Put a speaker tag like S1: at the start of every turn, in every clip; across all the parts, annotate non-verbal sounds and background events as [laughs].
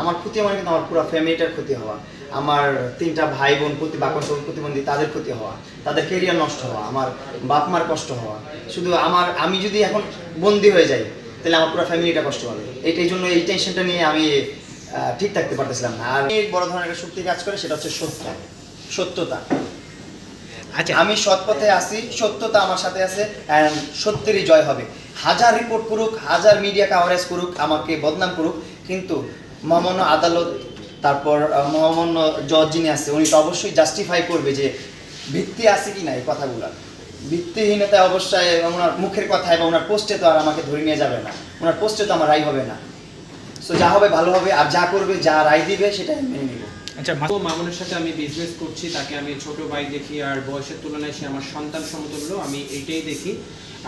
S1: আমার ক্ষতি মানে কিন্তু আমার পুরো ফ্যামিলিটার ক্ষতি হওয়া। আমার তিনটা ভাই বোন প্রতি বাকস প্রতিবন্ধী তাদের ক্ষতি হওয়া। তাদের কেরিয়ার নষ্ট হওয়া আমার বাপ মার কষ্ট হওয়া। শুধু আমার আমি যদি এখন বন্দি হয়ে যাই তাহলে আমার পুরো ফ্যামিলিটা কষ্ট হবে এইটাই জন্য এই টেনশনটা নিয়ে আমি ঠিক থাকতে পারতেছিলাম না। আর এই বড় ধরনের একটা শক্তি কাজ করে সেটা হচ্ছে সত্য সত্যতা।
S2: আচ্ছা।
S1: আমি সৎ পথে আছি সত্যতা আমার সাথে আছে সত্যেরই জয় হবে। হাজার রিপোর্ট করুক হাজার মিডিয়া কাভারেজ করুক আমাকে বদনাম করুক কিন্তু মহামান্য আদালত, তারপর মহামান্য জজ যিনি আছে, উনি তো অবশ্যই জাস্টিফাই করবে যে ভিত্তি আছে কি না এই কথাগুলো। ভিত্তিহীনতায় অবশ্যই ওনার মুখের কথা এবং ওনার পোস্টে তো আর আমাকে ধরে নিয়ে যাবে না। ওনার পোস্টে তো আমার রায় হবে না। সো যা হবে ভালো হবে, আর যা করবে, যা রায় দিবে, সেটাই মেনে নিব।
S2: আচ্ছা
S3: মামুনের সাথে আমি বিজনেস করছি, তাকে আমি ছোট ভাই দেখি আর বয়সের তুলনায় সে আমার সন্তান সমতুল্য, আমি এটাই দেখি।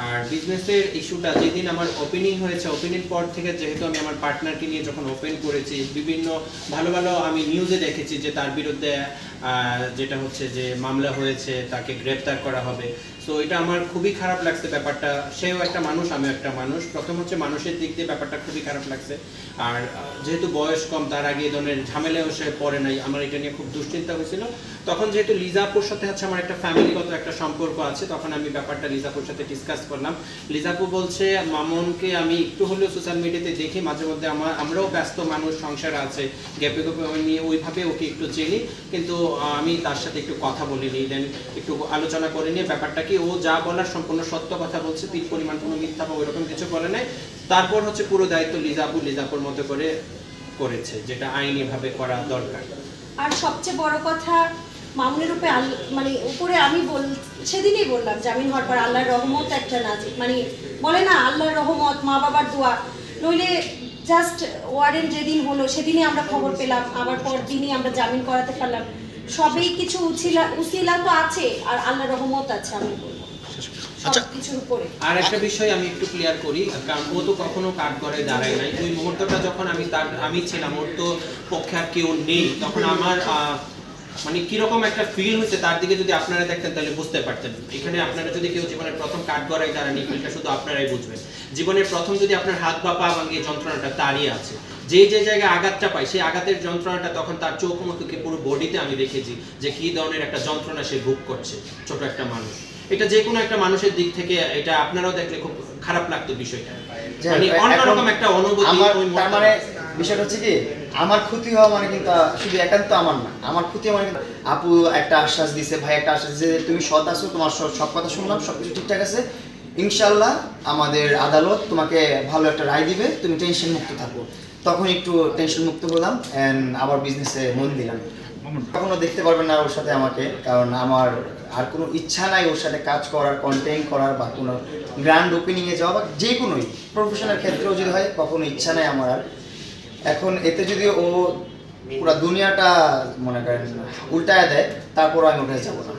S3: আর বিজনেসের ইস্যুটা যেদিন আমার ওপেনিং হয়েছে পর থেকে যেহেতু আমি আমার পার্টনারকে নিয়ে যখন ওপেন করেছি, বিভিন্ন ভালো ভালো আমি নিউজে দেখেছি যে তার বিরুদ্ধে যেটা হচ্ছে যে মামলা হয়েছে, তাকে গ্রেপ্তার করা হবে। তো এটা আমার খুবই খারাপ লাগছে ব্যাপারটা। সেও একটা মানুষ, আমিও একটা মানুষ। প্রথম হচ্ছে মানুষের দিক দিয়ে ব্যাপারটা খুবই খারাপ লাগছে। আর যেহেতু বয়স কম, তার আগে এই ধরনের ঝামেলাও সে পড়ে নাই। আমার এটা নিয়ে খুব দুশ্চিন্তা হয়েছিল। তখন যেহেতু লিজাপুর সাথে হচ্ছে আমার একটা ফ্যামিলিগত একটা সম্পর্ক আছে, তখন আমি ব্যাপারটা লিজাপুর সাথে ডিসকাস করলাম। লিজাপু বলছে, মামনকে আমি একটু হলেও সোশ্যাল মিডিয়াতে দেখি, মাঝে মধ্যে আমার, আমরাও ব্যস্ত মানুষ, সংসার আছে, গ্যাপে গ্যাপে আমি ওইভাবে ওকে একটু চিনি কিন্তু আমি তার সাথে একটু কথা বলিনি দেন একটু আলোচনা করে নিয়ে ব্যাপারটা কি, ও যা বলার সম্পূর্ণ সত্য কথা বলছে, তিন পরিমাণ কোনো মিথ্যা বা ওইরকম কিছু বলে নাই। তারপর হচ্ছে পুরো দায়িত্ব লিজাপু, লিজাপুর মতো করে করেছে, যেটা আইনিভাবে করা দরকার।
S4: আর সবচেয়ে বড় কথা, মামুনের উপরে মানে উপরে আমি বল, সেদিনই বললাম জামিন হওয়ার পর আল্লাহর রহমত একটা নাজির মানে বলে না, আল্লাহর রহমত, মা বাবার দোয়া। নইলে জাস্ট ওয়ারেন যেদিন হলো, সেদিনই আমরা খবর পেলাম, আবার পর দিনই আমরা জামিন করাতে পারলাম। সবই কিছু উছিলা, উসিলা তো আছে, আর আল্লাহর রহমত আছে আমি বলব।
S2: আচ্ছা।
S3: আর একটা বিষয় আমি একটু ক্লিয়ার করি কারণ ও তো কখনো কাঠ দাঁড়ায় নাই। ওই মুহূর্তটা যখন আমি তার আমি ছিলাম ওর তো পক্ষে আর কেউ নেই তখন আমার আহ, মানে কীরকম একটা ফিল হচ্ছে তার দিকে যদি আপনারা দেখতেন তাহলে বুঝতে পারতেন। এখানে আপনারা যদি কেউ জীবনের প্রথম কাঠ গড়ায় দাঁড়ানি ফিলটা শুধু আপনারাই বুঝবেন। জীবনের প্রথম যদি আপনার হাত বা পা ভাঙিয়ে যন্ত্রণাটা তারই আছে। যে যে জায়গায় আঘাতটা পাই সেই আঘাতের যন্ত্রণাটা তখন তার চোখ মুখকে পুরো বডিতে আমি দেখেছি যে কি ধরনের একটা যন্ত্রণা সে ভোগ করছে ছোট একটা মানুষ। এটা যে কোনো একটা মানুষের দিক থেকে এটা আপনারাও দেখলে খুব খারাপ লাগতো বিষয়টা। মানে অন্যরকম একটা অনুভূতি
S1: আমার তার মানে বিষয়টা হচ্ছে কি আমার ক্ষতি হওয়া মানে কিন্তু শুধু একান্ত আমার না আমার ক্ষতি মানে আপু একটা আশ্বাস দিছে ভাই একটা আশ্বাস দিছে যে তুমি সৎ আছো তোমার সব সব কথা শুনলাম সবকিছু ঠিকঠাক আছে ইনশাল্লাহ আমাদের আদালত তোমাকে ভালো একটা রায় দিবে, তুমি টেনশন মুক্ত থাকো। তখন একটু টেনশন মুক্ত হলাম অ্যান্ড আবার বিজনেসে মন দিলাম। কখনো দেখতে পারবেন না ওর সাথে আমাকে, কারণ আমার আর কোনো ইচ্ছা নাই ওর সাথে কাজ করার কন্টেন্ট করার বা কোনো গ্র্যান্ড ওপেনিংয়ে যাওয়া বা যে কোনোই। প্রফেশনাল ক্ষেত্রেও যদি হয়, কখনো ইচ্ছা নাই আমার আর। এখন এতে যদি ও পুরো দুনিয়াটা মনে করেন উল্টায় দেয় তারপর আমি উঠে যাব না।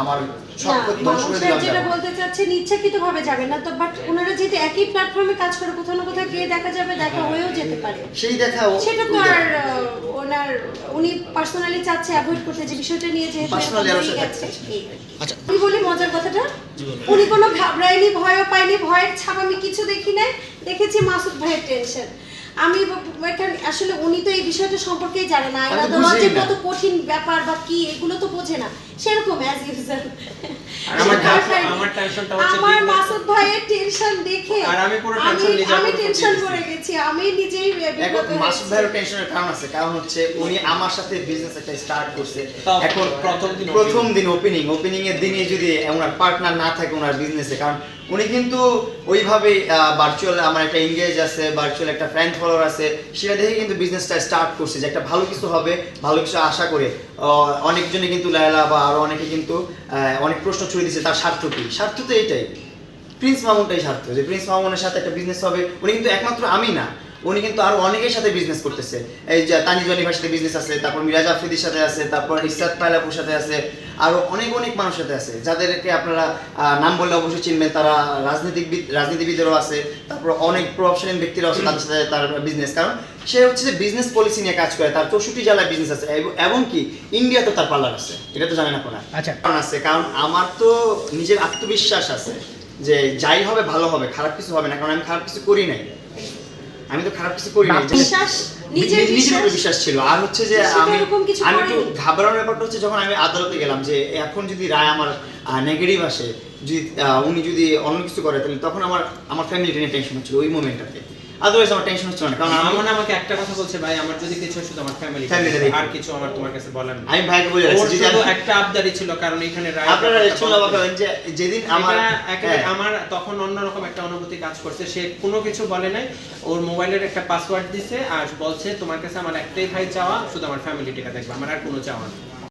S1: আমার সব
S4: না,
S1: কিছু ধ্বংস করে
S4: মানুষের
S1: দিলাম
S4: যেটা বলতে চাচ্ছেন ইচ্ছাকৃত ভাবে না তো বাট ওনারা যেহেতু একই প্ল্যাটফর্মে কাজ করে কোথাও না কোথাও গিয়ে দেখা যাবে দেখা হয়েও যেতে পারে।
S1: সেই দেখা
S4: সেটা তো আর ওনার উনি পার্সোনালি চাচ্ছে অ্যাভয়েড করতে যে বিষয়টা নিয়ে যেহেতু
S1: Personally
S4: এরকম
S1: আরও
S4: হয়ে এই।
S2: আচ্ছা।
S4: বলি মজার কথাটা উনি কোনো ঘাবড়ায়নি ভয়ও পায়নি ভয়ের ছাপ আমি কিছু দেখি নাই। দেখেছি মাসুদ ভাইয়ের টেনশন আমি আসলে উনি তো এই বিষয়টা সম্পর্কেই জানে যে
S1: না।
S4: কত কঠিন ব্যাপার বা কি এগুলো তো বোঝে না। সেরকম অ্যাজ ইউজুয়াল
S3: আর আমার [laughs] tension- হচ্ছে
S4: আমার মাসুদ ভাইয়ের টেনশন দেখে
S3: আর আমি পুরো tension নিজের
S4: আমি টেনশন। করে গেছি। আমি নিজেই
S1: এখন
S4: বিব্রত
S1: মাসুদ ভাইয়ের টেনশনের কারণ আছে। কারণ হচ্ছে উনি আমার সাথে বিজনেস একটা স্টার্ট করছে। এখন
S3: প্রথম দিন
S1: প্রথম দিন ওপেনিং ওপেনিং এর দিনে যদি ওনার পার্টনার না থাকে ওনার বিজনেসে কারণ উনি কিন্তু ওইভাবে ভার্চুয়াল আমার একটা এঙ্গেজ আছে ভার্চুয়াল একটা ফ্যান ফলোয়ার আছে সেটা দেখে কিন্তু বিজনেসটা স্টার্ট করছে যে একটা ভালো কিছু হবে ভালো কিছু আশা করে। অনেকজনে কিন্তু লায়লা বা আরও অনেকে কিন্তু অনেক প্রশ্ন ছুড়ে দিচ্ছে তার স্বার্থ কি? স্বার্থ তো এইটাই প্রিন্স মামুনটাই স্বার্থ, যে প্রিন্স মামুনের সাথে একটা বিজনেস হবে, উনি কিন্তু একমাত্র আমি না। উনি কিন্তু আরও অনেকের সাথে বিজনেস করতেছে। এই যে তানিজ বানিভার সাথে বিজনেস আছে তারপর মিরাজ আফ্রিদির সাথে আছে তারপর ইসরাত পায়লাপুর সাথে আছে আরও অনেক অনেক মানুষের সাথে আছে যাদেরকে আপনারা নাম বললে অবশ্যই চিনবেন। তারা রাজনীতিবিদ রাজনীতিবিদেরও আছে তারপর অনেক প্রফেশনাল ব্যক্তিরাও আছে তাদের সাথে তার বিজনেস কারণ সে হচ্ছে যে বিজনেস পলিসি নিয়ে কাজ করে তার চৌষট্টি জেলায় বিজনেস আছে এবং- এমনকি ইন্ডিয়াতেও তার পার্লার আছে এটা তো জানেন আপনারা।
S2: আচ্ছা।
S1: কারণ আছে কারণ আমার তো নিজের আত্মবিশ্বাস আছে যে যাই হবে ভালো হবে খারাপ কিছু হবে না কারণ আমি খারাপ কিছু করি নাই। আমি তো খারাপ কিছু করি
S4: বিশ্বাস নিজের
S1: উপর
S4: বিশ্বাস-
S1: ছিল। আর হচ্ছে যে আমি আমি একটু ঘাবড়ানোর ব্যাপারটা হচ্ছে যখন আমি আদালতে গেলাম যে এখন যদি রায় আমার নেগেটিভ আসে যদি উনি যদি অন্য কিছু করে তাহলে তখন আমার আমার ফ্যামিলি নিয়ে টেনশন হচ্ছিল ওই মোমেন্টটাতে আদারওয়াইজ আমার টেনশন হচ্ছিল না। কারণ আমি
S3: মামুন আমাকে একটা কথা বলছে ভাই আমার যদি কিছু শুধু আমার ফ্যামিলি আর কিছু আমার তোমার কাছে বলার নেই।
S1: আমি ভাইকে বলে রাখছি আমি-
S3: একটা আবদারি ছিল কারণ এখানে রায়
S1: আপনারা শুনলাম আপনারা যে যেদিন আমার
S3: একেবারে
S1: হ্যাঁ।
S3: আমার তখন অন্যরকম একটা অনুভূতি কাজ করছে। সে কোনো কিছু বলে নাই। ওর মোবাইলের একটা পাসওয়ার্ড দিছে আর বলছে তোমার কাছে আমার একটাই ভাই চাওয়া শুধু আমার ফ্যামিলিটাকে দেখবে। আমার আর কোনো চাওয়া নেই।